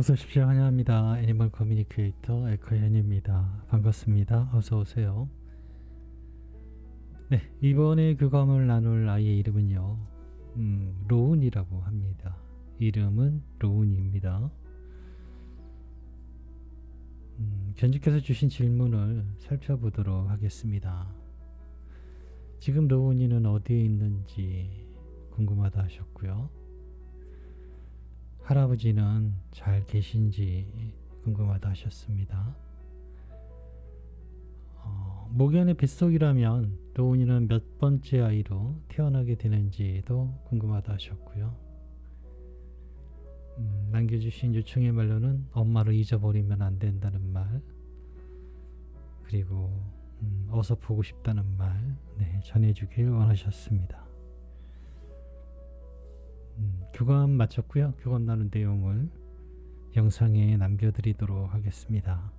어서 오십시오. 환영합니다. 애니멀 커뮤니케이터 에코현입니다. 반갑습니다. 어서 오세요. 네, 이번에 교감을 나눌 아이의 이름은요. 음, 로운이라고 합니다. 이름은 로운입니다. 음, 견주께서 주신 질문을 살펴보도록 하겠습니다. 지금 로운이는 어디에 있는지 궁금하다 하셨고요. 할아버지는 잘 계신지 궁금하다 하셨습니다. 어, 목연의 뱃속이라면 로운이는 몇 번째 아이로 태어나게 되는지도 궁금하다 하셨고요. 음, 남겨주신 요청의 말로는 엄마를 잊어버리면 안 된다는 말, 그리고 음, 어서 보고 싶다는 말 네, 전해주길 원하셨습니다. 음, 교감 마쳤고요. 교감 나눈 내용을 영상에 남겨드리도록 하겠습니다.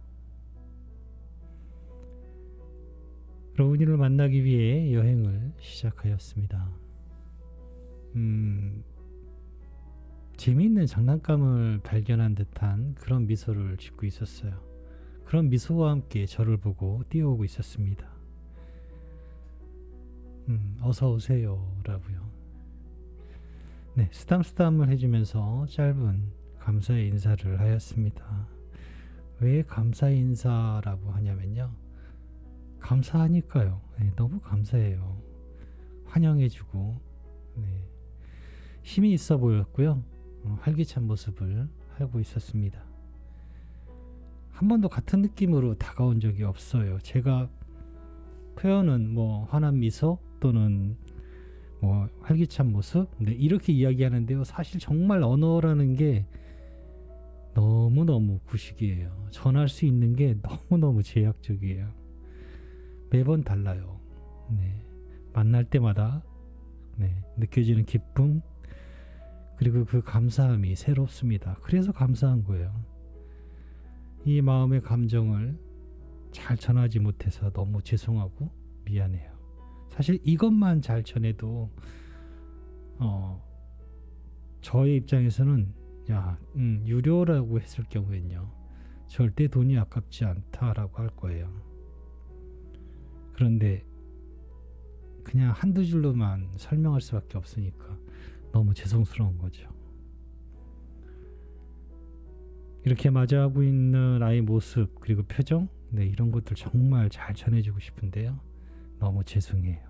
로운이를 만나기 위해 여행을 시작하였습니다. 음, 재미있는 장난감을 발견한 듯한 그런 미소를 짓고 있었어요. 그런 미소와 함께 저를 보고 뛰어오고 있었습니다. 음, 어서 오세요 라고요. 네, 쓰담쓰담을 해주면서 짧은 감사의 인사를 하였습니다. 왜 감사의 인사라고 하냐면요. 감사하니까요. 네, 너무 감사해요. 환영해주고, 네, 힘이 있어 보였고요. 어, 활기찬 모습을 하고 있었습니다. 한 번도 같은 느낌으로 다가온 적이 없어요. 제가 표현은 뭐 환한 미소 또는 뭐 활기찬 모습 네, 이렇게 이야기하는데요. 사실 정말 언어라는 게 너무너무 구식이에요. 전할 수 있는 게 너무너무 제약적이에요. 매번 달라요. 네. 만날 때마다 네, 느껴지는 기쁨 그리고 그 감사함이 새롭습니다. 그래서 감사한 거예요. 이 마음의 감정을 잘 전하지 못해서 너무 죄송하고 미안해요. 사실 이것만 잘 전해도 어 저의 입장에서는 야 음, 유료라고 했을 경우엔요 절대 돈이 아깝지 않다라고 할 거예요. 그런데 그냥 한두 줄로만 설명할 수밖에 없으니까 너무 죄송스러운 거죠. 이렇게 맞이하고 있는 아이 모습 그리고 표정 네 이런 것들 정말 잘 전해주고 싶은데요. 너무 죄송해요.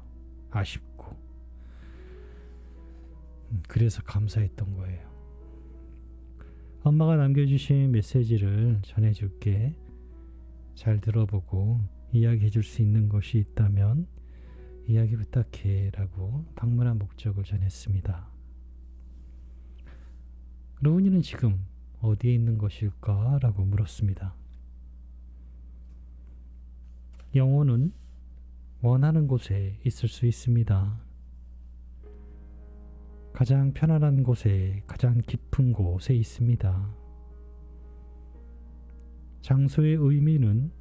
아쉽고. 음, 그래서 감사했던 거예요. 엄마가 남겨주신 메시지를 전해줄게. 잘 들어보고 이야기해 줄 수 있는 것이 있다면 이야기 부탁해 라고 방문한 목적을 전했습니다. 로운이는 지금 어디에 있는 것일까? 라고 물었습니다. 영혼은 원하는 곳에 있을 수 있습니다. 가장 편안한 곳에 가장 깊은 곳에 있습니다. 장소의 의미는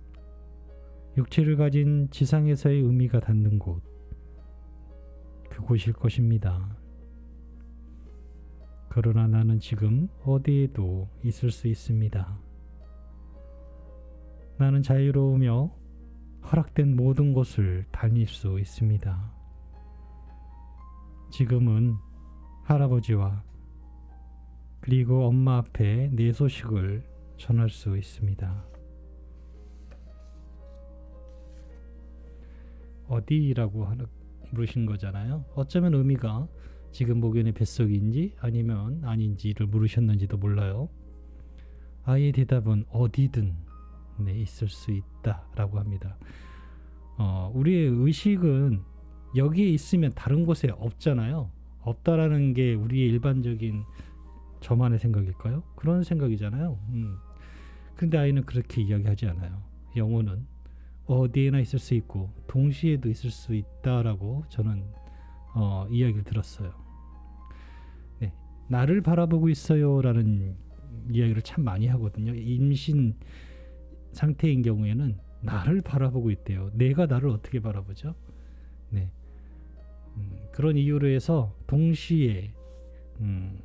육체를 가진 지상에서의 의미가 닿는 곳, 그곳일 것입니다. 그러나 나는 지금 어디에도 있을 수 있습니다. 나는 자유로우며 허락된 모든 곳을 다닐 수 있습니다. 지금은 할아버지와 그리고 엄마 앞에 내 소식을 전할 수 있습니다. 어디라고 하는 물으신 거잖아요. 어쩌면 의미가 지금 목연의 뱃속인지 아니면 아닌지를 물으셨는지도 몰라요. 아이의 대답은 어디든 네, 있을 수 있다라고 합니다. 어, 우리의 의식은 여기에 있으면 다른 곳에 없잖아요. 없다라는 게 우리의 일반적인 저만의 생각일까요? 그런 생각이잖아요. 음. 근데 아이는 그렇게 이야기하지 않아요. 영혼은 어디에나 있을 수 있고 동시에도 있을 수 있다라고 저는 어, 이야기를 들었어요. 네, 나를 바라보고 있어요라는 이야기를 참 많이 하거든요. 임신 상태인 경우에는 나를 바라보고 있대요. 내가 나를 어떻게 바라보죠? 네, 음, 그런 이유로 해서 동시에 음,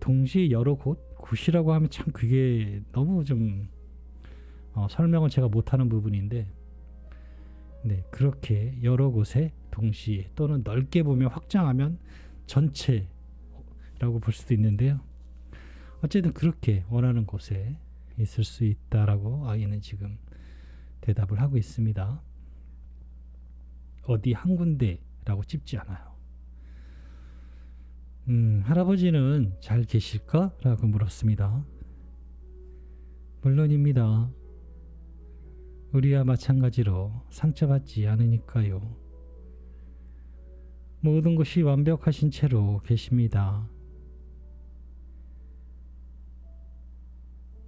동시에 여러 곳 곳이라고 하면 참 그게 너무 좀 어, 설명을 제가 못하는 부분인데 네 그렇게 여러 곳에 동시에 또는 넓게 보면 확장하면 전체라고 볼 수도 있는데요. 어쨌든 그렇게 원하는 곳에 있을 수 있다라고 아이는 지금 대답을 하고 있습니다. 어디 한 군데라고 찝지 않아요. 음, 할아버지는 잘 계실까? 라고 물었습니다. 물론입니다. 우리와 마찬가지로 상처받지 않으니까요. 모든 것이 완벽하신 채로 계십니다.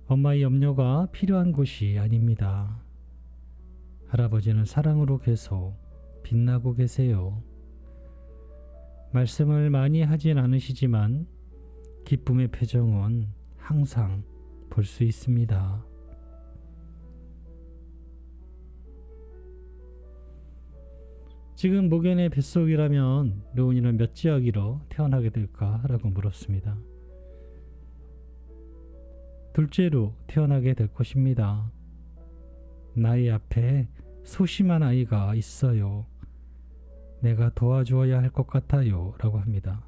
엄마의 염려가 필요한 곳이 아닙니다. 할아버지는 사랑으로 계속 빛나고 계세요. 말씀을 많이 하진 않으시지만 기쁨의 표정은 항상 볼 수 있습니다. 지금 목연의 뱃속이라면 로운이는 몇 지역이로 태어나게 될까라고 물었습니다. 둘째로 태어나게 될 것입니다. 나의 앞에 소심한 아이가 있어요. 내가 도와주어야 할 것 같아요. 라고 합니다.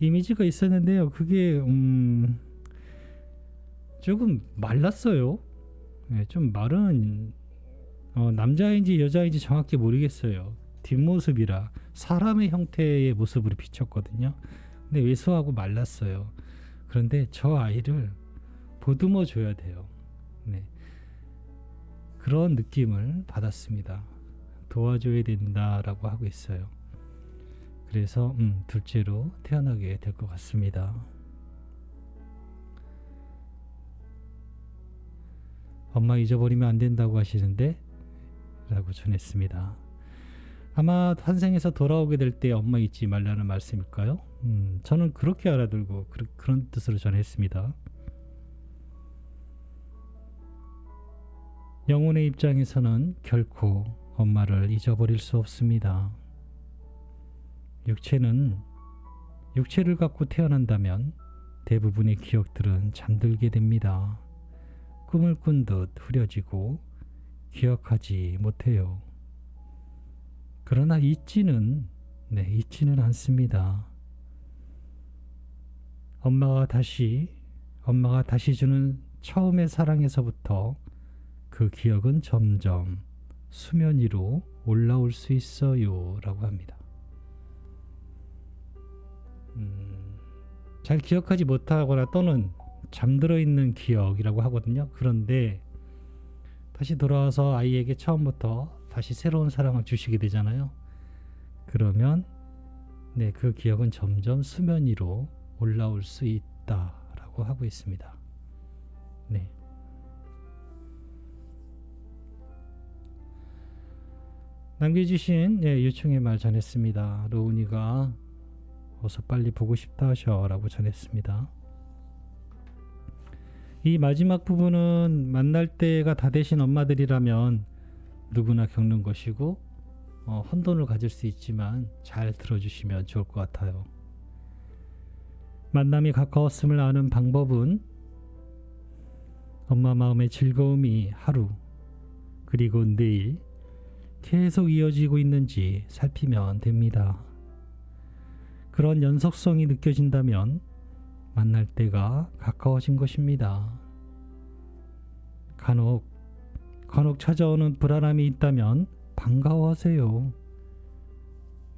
이미지가 있었는데요. 그게, 음, 조금 말랐어요. 네, 좀 마른, 어, 남자인지 여자인지 정확히 모르겠어요. 뒷모습이라 사람의 형태의 모습으로 비쳤거든요. 근데 왜소하고 말랐어요. 그런데 저 아이를 보듬어 줘야 돼요. 네. 그런 느낌을 받았습니다. 도와줘야 된다라고 하고 있어요. 그래서 음, 둘째로 태어나게 될 것 같습니다. 엄마 잊어버리면 안 된다고 하시는데 라고 전했습니다. 아마 환생에서 돌아오게 될 때 엄마 잊지 말라는 말씀일까요? 음, 저는 그렇게 알아들고 그, 그런 뜻으로 전했습니다. 영혼의 입장에서는 결코 엄마를 잊어버릴 수 없습니다. 육체는 육체를 갖고 태어난다면 대부분의 기억들은 잠들게 됩니다. 꿈을 꾼 듯 흐려지고 기억하지 못해요. 그러나 잊지는 네, 잊지는 않습니다. 엄마가 다시 엄마가 다시 주는 처음의 사랑에서부터 그 기억은 점점 수면 위로 올라올 수 있어요. 라고 합니다. 음, 잘 기억하지 못하거나 또는 잠들어 있는 기억이라고 하거든요. 그런데 다시 돌아와서 아이에게 처음부터 다시 새로운 사랑을 주시게 되잖아요. 그러면 네, 그 기억은 점점 수면 위로 올라올 수 있다라고 하고 있습니다. 네. 남겨주신 예, 요청의 말 전했습니다. 로운이가 어서 빨리 보고 싶다 하셔라고 전했습니다. 이 마지막 부분은 만날 때가 다 되신 엄마들이라면 누구나 겪는 것이고 어, 혼돈을 가질 수 있지만 잘 들어주시면 좋을 것 같아요. 만남이 가까웠음을 아는 방법은 엄마 마음의 즐거움이 하루 그리고 내일 계속 이어지고 있는지 살피면 됩니다. 그런 연속성이 느껴진다면 만날 때가 가까워진 것입니다. 간혹, 간혹 찾아오는 불안함이 있다면 반가워하세요.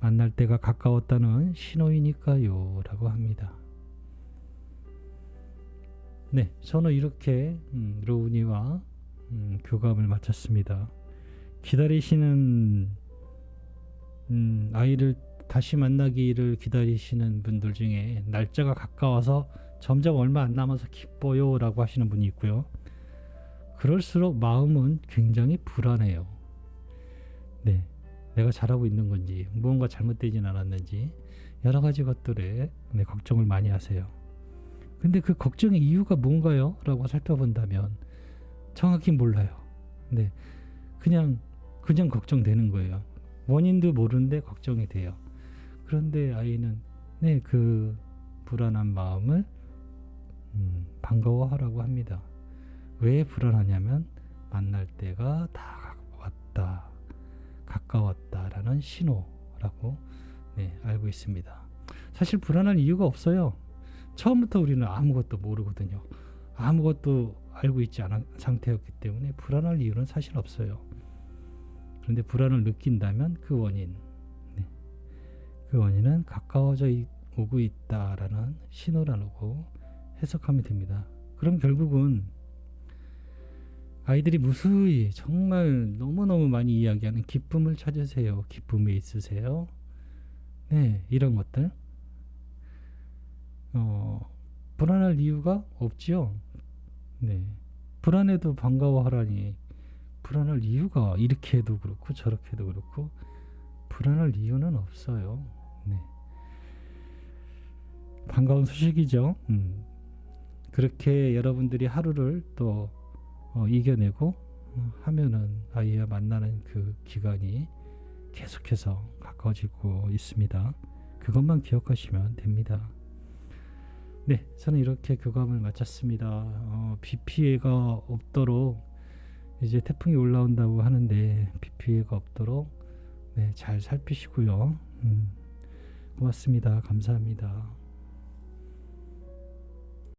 만날 때가 가까웠다는 신호이니까요. 라고 합니다. 네, 저는 이렇게 음, 로우니와 음, 교감을 마쳤습니다. 기다리시는 음, 아이를 다시 만나기를 기다리시는 분들 중에 날짜가 가까워서 점점 얼마 안 남아서 기뻐요라고 하시는 분이 있고요. 그럴수록 마음은 굉장히 불안해요. 네. 내가 잘하고 있는 건지, 무언가 잘못되진 않았는지, 여러 가지 것들에 네, 걱정을 많이 하세요. 근데 그 걱정의 이유가 뭔가요? 라고 살펴본다면 정확히 몰라요. 네. 그냥 그냥 걱정되는 거예요. 원인도 모르는데 걱정이 돼요. 그런데 아이는 네, 그 불안한 마음을 반가워하라고 합니다. 왜 불안하냐면 만날 때가 다 왔다, 가까웠다라는 신호라고 네, 알고 있습니다. 사실 불안할 이유가 없어요. 처음부터 우리는 아무것도 모르거든요. 아무것도 알고 있지 않은 상태였기 때문에 불안할 이유는 사실 없어요. 그런데 불안을 느낀다면 그 원인, 네. 그 원인은 가까워져 이- 오고 있다라는 신호라고 해석하면 됩니다. 그럼 결국은 아이들이 무수히 정말 너무너무 많이 이야기하는 기쁨을 찾으세요. 기쁨에 있으세요. 네, 이런 것들. 어, 불안할 이유가 없지요. 네. 불안해도 반가워하라니 불안할 이유가 이렇게 해도 그렇고 저렇게 해도 그렇고 불안할 이유는 없어요. 네. 반가운 소식이죠. 음. 그렇게 여러분들이 하루를 또 어, 이겨내고 어, 하면은 아이와 만나는 그 기간이 계속해서 가까워지고 있습니다. 그것만 기억하시면 됩니다. 네, 저는 이렇게 교감을 마쳤습니다. 어, 비 피해가 없도록 이제 태풍이 올라온다고 하는데 비 피해가 없도록 네, 잘 살피시고요. 음, 고맙습니다. 감사합니다.